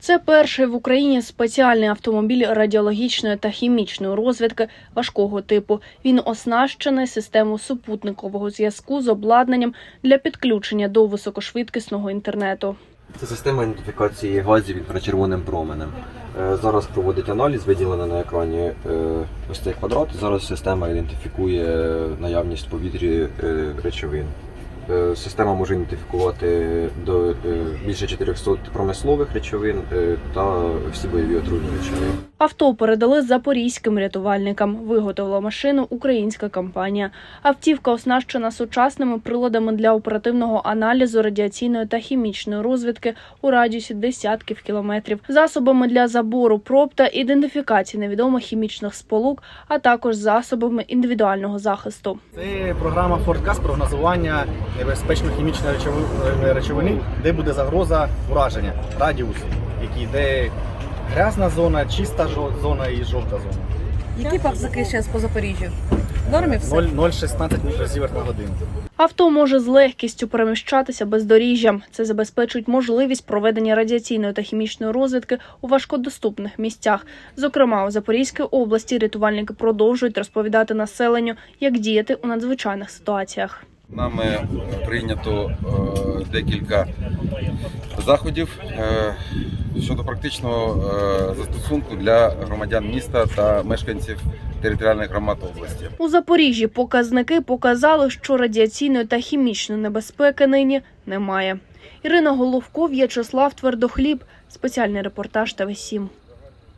Це перший в Україні спеціальний автомобіль радіологічної та хімічної розвідки важкого типу. Він оснащений системою супутникового зв'язку з обладнанням для підключення до високошвидкісного інтернету. Це система ідентифікації газів інфрачервоним променем. Е, Зараз проводить аналіз, виділено на екрані е, ось цей квадрат. Зараз система ідентифікує наявність в повітрі е, речовин. Е, Система може ідентифікувати до е, більше 400 промислових речовин е, та всі бойові отруйні речовини. Авто передали запорізьким рятувальникам. Виготовила машину українська компанія. Автівка оснащена сучасними приладами для оперативного аналізу радіаційної та хімічної розвідки у радіусі десятків кілометрів, засобами для забору проб та ідентифікації невідомих хімічних сполук, а також засобами індивідуального захисту. Це програма Форткас прогнозування небезпечної хімічної речови- речовини, де буде загроза ураження, радіус, який йде грязна зона, чиста зона і жовта зона. Які показники зараз по Запоріжжю? В нормі все? 0- 0,16 мікрозіверт на годину. Авто може з легкістю переміщатися бездоріжжям. Це забезпечить можливість проведення радіаційної та хімічної розвідки у важкодоступних місцях. Зокрема, у Запорізькій області рятувальники продовжують розповідати населенню, як діяти у надзвичайних ситуаціях. Нами прийнято е, декілька заходів е, щодо практичного е, застосунку для громадян міста та мешканців територіальних громад області. У Запоріжжі показники показали, що радіаційної та хімічної небезпеки нині немає. Ірина Головко, В'ячеслав Твердохліб. Спеціальний репортаж ТВ 7